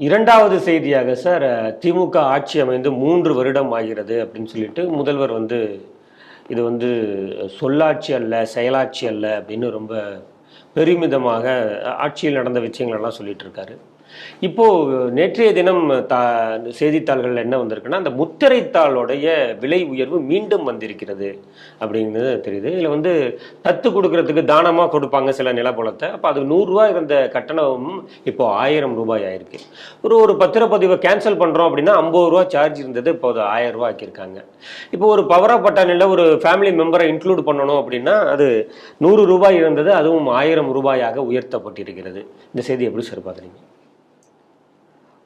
இரண்டாவது செய்தியாக சார் திமுக ஆட்சி அமைந்து மூன்று வருடம் ஆகிறது அப்படின்னு சொல்லிட்டு முதல்வர் வந்து இது வந்து சொல்லாட்சி அல்ல செயலாட்சி அல்ல அப்படின்னு ரொம்ப பெருமிதமாக ஆட்சியில் நடந்த விஷயங்களெல்லாம் சொல்லிட்டு இருக்காரு. இப்போது நேற்றைய தினம் தா செய்தித்தாள்களில் என்ன வந்திருக்குன்னா அந்த முத்திரைத்தாளுடைய விலை உயர்வு மீண்டும் வந்திருக்கிறது அப்படிங்கிறது தெரியுது. இதில் வந்து தத்து கொடுக்கறதுக்கு தானமாக கொடுப்பாங்க சில நிலப்பலத்தை. அப்போ அது நூறுரூவா இருந்த கட்டணமும் இப்போது ஆயிரம் ரூபாய் ஆயிருக்கு. ஒரு ஒரு பத்திரப்பதிவை கேன்சல் பண்ணுறோம் அப்படின்னா ஐம்பது ரூபா சார்ஜ் இருந்தது. இப்போ அது ஆயிரம் ரூபா ஆக்கியிருக்காங்க. இப்போ ஒரு பவர் ஆஃப் பட்டாணியில் ஒரு ஃபேமிலி மெம்பரை இன்க்ளூட் பண்ணணும் அப்படின்னா அது நூறு ரூபாய் இருந்தது. அதுவும் ஆயிரம் ரூபாயாக உயர்த்தப்பட்டிருக்கிறது. இந்த செய்தி எப்படி சார் பார்க்குறீங்க?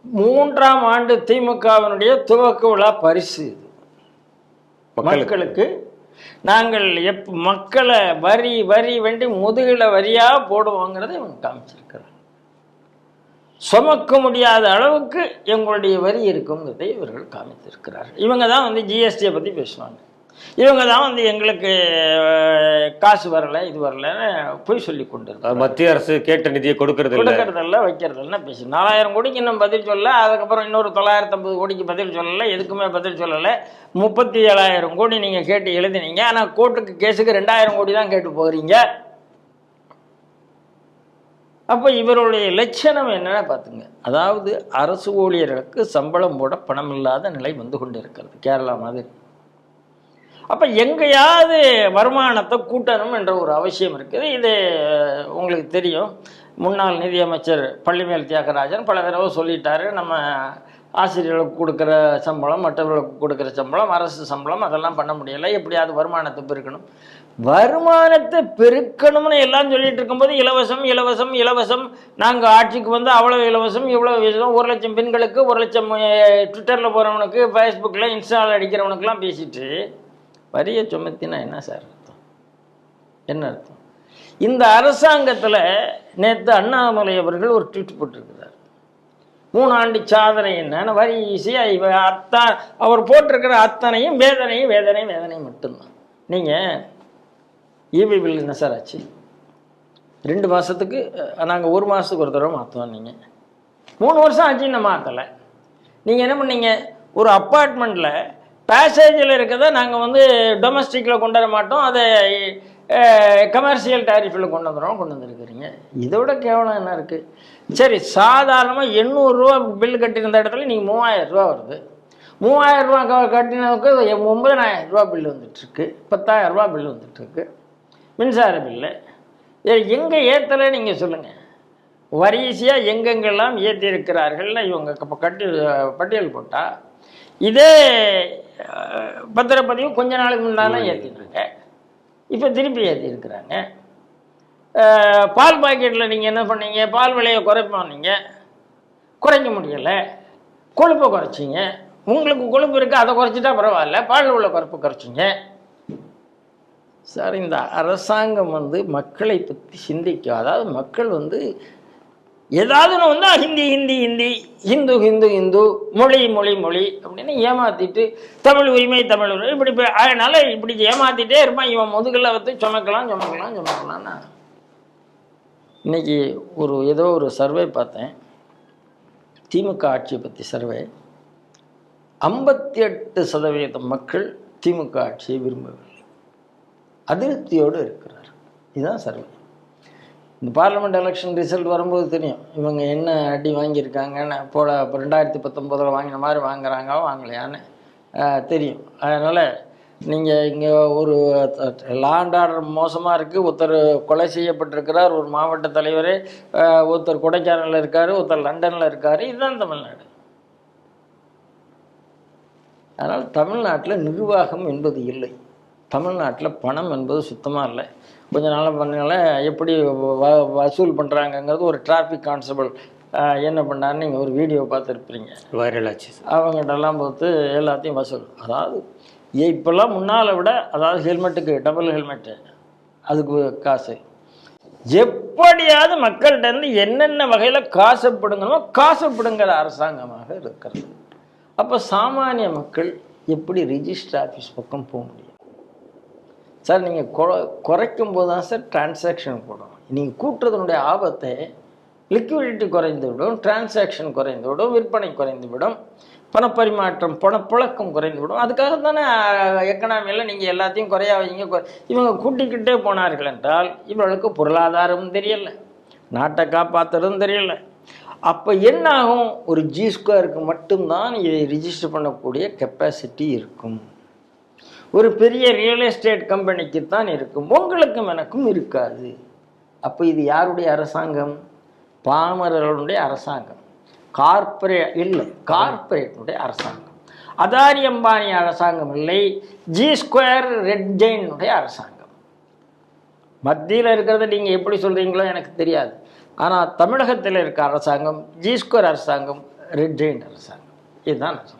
மூன்றாம் ஆண்டு திமுகவினுடைய துவக்க விழா பரிசு இது. மக்களுக்கு. நாங்கள் எப் மக்களை வரி வரி வேண்டி முதுகில் வரியாக போடுவோங்கிறத இவங்க காமிச்சிருக்கிறாங்க. சுமக்க முடியாத அளவுக்கு எங்களுடைய வரி இருக்குங்கிறதை இவர்கள் காமித்திருக்கிறார்கள். இவங்க தான் வந்து ஜிஎஸ்டியை பற்றி பேசுவாங்க. இவங்க தான் வந்து எங்களுக்கு காசு வரலை இது வரலைன்னு போய் சொல்லி கொண்டு மத்திய அரசு கேட்ட நிதியை கொடுக்கறது கொடுக்கறதில்ல வைக்கிறதில்ல பேசி நாலாயிரம் கோடிக்கு இன்னும் பதில் சொல்ல அதுக்கப்புறம் இன்னொரு தொள்ளாயிரத்தி ஐம்பது கோடிக்கு பதில் சொல்லலை எதுக்குமே பதில் சொல்லலை. முப்பத்தி ஏழாயிரம் கோடி நீங்கள் கேட்டு எழுதினீங்க ஆனால் கோர்ட்டுக்கு கேஸுக்கு ரெண்டாயிரம் கோடி தான் கேட்டு போகிறீங்க அப்போ இவருடைய லட்சணம் என்னன்னா பார்த்துங்க அதாவது அரசு ஊழியர்களுக்கு சம்பளம் போட பணம் இல்லாத நிலை வந்து கொண்டு இருக்கிறது கேரளா மாதிரி. அப்போ எங்கேயாவது வருமானத்தை கூட்டணும் என்ற ஒரு அவசியம் இருக்குது. இது உங்களுக்கு தெரியும். முன்னாள் நிதியமைச்சர் பள்ளிமேல் தியாகராஜன் பல தடவை சொல்லிட்டாரு. நம்ம ஆசிரியர்களுக்கு கொடுக்குற சம்பளம் மற்றவர்களுக்கு கொடுக்குற சம்பளம் அரசு சம்பளம் அதெல்லாம் பண்ண முடியலை. எப்படியாவது வருமானத்தை பெருக்கணும். வருமானத்தை பெருக்கணும்னு எல்லாம் சொல்லிட்டு இருக்கும்போது இலவசம் இலவசம் இலவசம். நாங்கள் ஆட்சிக்கு வந்து அவ்வளோ இலவசம் இவ்வளோ இலவசம். ஒரு லட்சம் பெண்களுக்கு ஒரு லட்சம் ட்விட்டரில் போகிறவனுக்கு ஃபேஸ்புக்கில் இன்ஸ்டாவில் அடிக்கிறவனுக்குலாம் பேசிட்டு வரியை சுமத்தினா என்ன சார் அர்த்தம்? என்ன அர்த்தம்? இந்த அரசாங்கத்தில் நேற்று அண்ணாமலை அவர்கள் ஒரு ட்வீட் போட்டிருக்கிறார். மூணாண்டு சாதனை என்னன்னு வரி ஈஸியாக இவ அத்தா அவர் போட்டிருக்கிற அத்தனையும் வேதனையும் வேதனையும் வேதனையும் மட்டும்தான். நீங்கள் இபி பில் என்ன சார் ஆச்சு? ரெண்டு மாதத்துக்கு நாங்கள் ஒரு மாதத்துக்கு ஒரு தடவை மாற்றுவோம் நீங்கள் மூணு வருஷம் ஆச்சு இன்னும் மாற்றலை நீங்கள் என்ன பண்ணீங்க? ஒரு அப்பார்ட்மெண்ட்டில் பேசேஜில் இருக்கிறத நாங்கள் வந்து டொமஸ்டிக்கில் கொண்டு வர மாட்டோம். அதை கமர்ஷியல் டாரிஃபில் கொண்டு வந்துடுறோம் கொண்டு வந்துருக்குறீங்க. இதோட கேவலம் என்ன இருக்குது சரி சாதாரணமாக எண்ணூறுரூவா பில் கட்டியிருந்த இடத்துல நீங்கள் மூவாயிரம் ரூபா வருது. மூவாயிரம் ரூபா க கட்டினதுக்கு ஒம்பதனாயிரம் ரூபா பில் வந்துட்டுருக்கு. பத்தாயிரம் ரூபா பில் வந்துட்டுருக்கு. மின்சார பில்லு எங்கே ஏற்றலை நீங்கள் சொல்லுங்கள் வரிசையாக எங்கெங்கெல்லாம் ஏற்றிருக்கிறார்கள்னு இவங்க இப்போ கட்டி பட்டியல் போட்டால் இதே பத்திரப்பதிவு கொஞ்ச நாளுக்கு முன்னாலும் ஏற்றினாங்க இப்போ திருப்பி ஏற்றிருக்கிறாங்க பால் பாக்கெட்டில் நீங்கள் என்ன பண்ணீங்க? பால் விலையை குறைப்பானீங்க குறைக்க முடியலை. கொழுப்பை குறைச்சிங்க. உங்களுக்கு கொழுப்பு இருக்குது அதை குறைச்சிட்டா பரவாயில்ல. பால் உள்ள குறைப்பு குறைச்சிங்க. சார் இந்த அரசாங்கம் வந்து மக்களை பற்றி சிந்திக்கும். அதாவது மக்கள் வந்து ஏதாவது ஒன்று வந்தால் ஹிந்தி ஹிந்தி ஹிந்தி ஹிந்து ஹிந்து ஹிந்து மொழி மொழி மொழி அப்படின்னு ஏமாத்திட்டு தமிழ் உரிமை தமிழ் உரிமை இப்படி போய் அதனால இப்படி ஏமாத்திட்டே இருப்பான். இவன் முதுகில் வந்து சுமக்கலாம் சுமக்கலாம் சுமக்கலாம்னா இன்னைக்கு ஒரு ஏதோ ஒரு சர்வே பார்த்தேன். திமுக ஆட்சியை பற்றி சர்வே. ஐம்பத்தி எட்டு சதவீதம் மக்கள் திமுக ஆட்சியை விரும்பவில்லை. அதிருப்தியோடு இருக்கிறார் இதுதான் சர்வே. இந்த பார்லிமெண்ட் எலெக்ஷன் ரிசல்ட் வரும்போது தெரியும். இவங்க என்ன அடி வாங்கியிருக்காங்கன்னு. போல இப்போ ரெண்டாயிரத்தி பத்தொம்போதில் வாங்கின மாதிரி வாங்குறாங்க வாங்கலையான்னு தெரியும். அதனால் நீங்கள் இங்கே ஒரு லாண்ட் ஆர்டர் மோசமாக இருக்குது ஒருத்தர் கொலை செய்யப்பட்டிருக்கிறார். ஒரு மாவட்ட தலைவர் ஒருத்தர் கொடைக்கானலில் இருக்கார் ஒருத்தர் லண்டனில் இருக்கார். இதுதான் தமிழ்நாடு. அதனால் தமிழ்நாட்டில் நிர்வாகம் என்பது இல்லை. தமிழ்நாட்டில் பணம் என்பது சுத்தமாக இல்லை. கொஞ்ச நாள் பண்ணால எப்படி வ வசூல் பண்ணுறாங்கங்கிறது ஒரு டிராஃபிக் கான்ஸ்டபிள் என்ன பண்ணாருன்னு நீங்கள் ஒரு வீடியோ பார்த்துருப்பீங்க. வைரல் ஆச்சு. அவங்ககிட்டலாம் பார்த்து எல்லாத்தையும் வசூல். அதாவது இப்போல்லாம் முன்னால் விட அதாவது ஹெல்மெட்டுக்கு டபுள் ஹெல்மெட்டு அதுக்கு காசு. எப்படியாவது மக்கள்கிட்ட இருந்து என்னென்ன வகையில் காசை பிடுங்கணுமோ காசை பிடுங்குற அரசாங்கமாக இருக்கிறது. அப்போ சாமானிய மக்கள் எப்படி ரிஜிஸ்டர் ஆஃபீஸ் பக்கம் போக முடியும்? சார் நீங்கள் குறைக்கும் போது தான் சார் டிரான்சாக்ஷன் போடும் நீங்கள் கூட்டுறதுனுடைய ஆபத்தை லிக்விடிட்டி குறைந்துவிடும் டிரான்சாக்ஷன் குறைந்துவிடும் விற்பனை குறைந்துவிடும் பணப்பரிமாற்றம் பணப்புழக்கம் குறைந்துவிடும் அதுக்காக தானே எக்கனாமியில் நீங்கள் எல்லாத்தையும் குறையா வைங்க. இவங்க கூட்டிக்கிட்டே போனார்கள் என்றால் இவர்களுக்கு பொருளாதாரமும் தெரியலை நாட்டை காப்பாற்றுறதும் தெரியலை. அப்போ என்ன ஆகும் ஒரு ஜி ஸ்கொயருக்கு மட்டும்தான் இதை ரிஜிஸ்டர் பண்ணக்கூடிய கெப்பாசிட்டி இருக்கும். ஒரு பெரிய ரியல் எஸ்டேட் கம்பெனிக்கு தான் இருக்கும். உங்களுக்கும் எனக்கும் இருக்காது. அப்போ இது யாருடைய அரசாங்கம்? பாமரர்களுடைய அரசாங்கம். கார்ப்பரேட் இல்லை கார்ப்பரேட்டுடைய அரசாங்கம். அதாரி அம்பானி அரசாங்கம் இல்லை ஜி ஸ்கொயர் ரெட் ஜெயினுடைய அரசாங்கம். மத்தியில் இருக்கிறத நீங்கள் எப்படி சொல்கிறீங்களோ எனக்கு தெரியாது. ஆனால் தமிழகத்தில் இருக்க அரசாங்கம் ஜி ஸ்கொயர் அரசாங்கம் ரெட் ஜெயின் அரசாங்கம். இதுதான் நான்